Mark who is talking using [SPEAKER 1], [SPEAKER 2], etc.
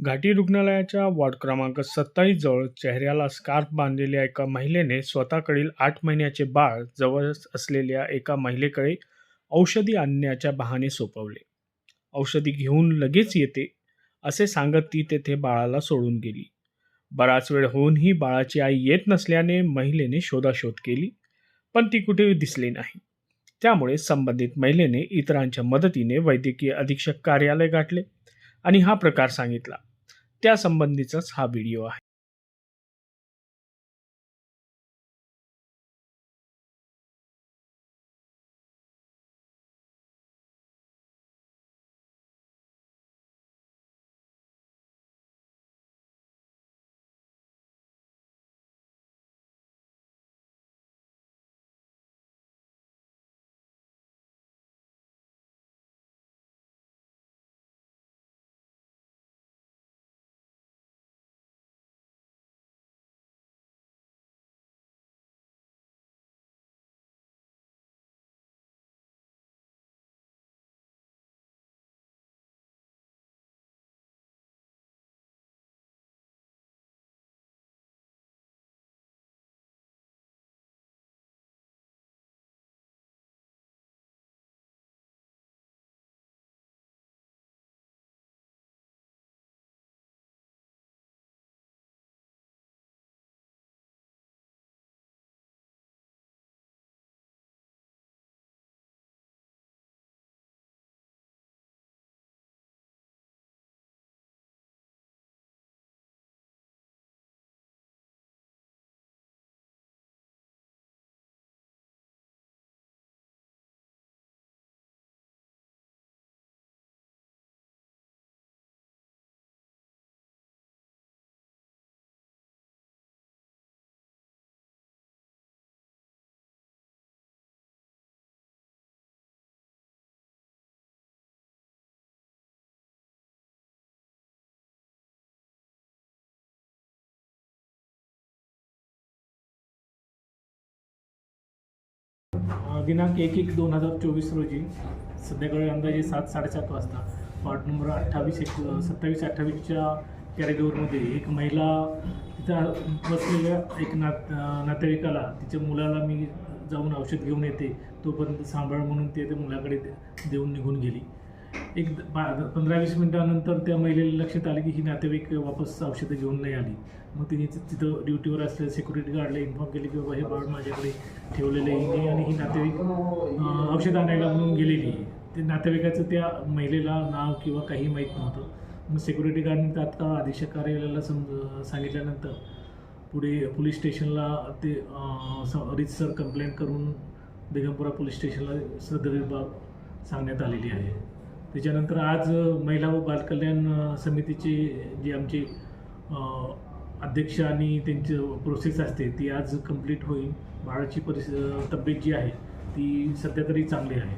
[SPEAKER 1] घाटी रुग्णालयाच्या वॉर्ड क्रमांक सत्तावीस जवळ चेहऱ्याला स्कार्फ बांधलेल्या एका महिलेने स्वतःकडील आठ महिन्याचे बाळ जवळ असलेल्या एका महिलेकडे औषधी आणण्याच्या बहाने सोपवले. औषधी घेऊन लगेच येते असे सांगत ती तेथे बाळाला सोडून गेली. बराच वेळ होऊनही बाळाची आई येत नसल्याने महिलेने शोधाशोध केली पण ती कुठे दिसली नाही. त्यामुळे संबंधित महिलेने इतरांच्या मदतीने वैद्यकीय अधीक्षक कार्यालय गाठले आणि हा प्रकार सांगितला. त्यासंबंधीचाच हा व्हिडिओ आहे.
[SPEAKER 2] दिनांक एक एक दोन हजार चोवीस रोजी संध्याकाळी अंदाजे सात साडेसात वाजता वार्ड नंबर अठ्ठावीस एक सत्तावीस अठ्ठावीसच्या कॅरेडोरमध्ये एक महिला तिथं बसलेल्या एक नात नातेवाईकाला तिच्या मुलाला मी जाऊन औषध घेऊन येते तोपर्यंत सांभाळ म्हणून ते त्या मुलाकडे देऊन निघून गेली. एक द- पा पंधरा वीस मिनटानंतर त्या महिलेला लक्षात आले की ही नातेवाईक वापस औषधं घेऊन नाही आली. मग तिने तिथं ड्युटीवर असलेल्या सिक्युरिटी गार्डला इन्फॉर्म केले की बाबा हे बाळ माझ्याकडे ठेवलेलं आहे. आणि ही नातेवाईक औषध आणायला म्हणून गेलेली आहे. ते नातेवाईकाचं त्या महिलेला नाव किंवा काही माहीत नव्हतं. मग सिक्युरिटी गार्डने तात्काळ अधीक्षक कार्यालयाला समज सांगितल्यानंतर पुढे पोलीस स्टेशनला ते रितसर स- कंप्लेंट करून बेगमपुरा पोलीस स्टेशनला सदर विभाग सांगण्यात आलेली आहे. त्याच्यानंतर आज महिला व बालकल्याण समितीची जी आमची आमचे अध्यक्ष आणि त्यांची प्रोसेस असते ती आज कंप्लीट होईल. बाळाची परिस तब्येत जी आहे ती सध्या तरी चांगली आहे.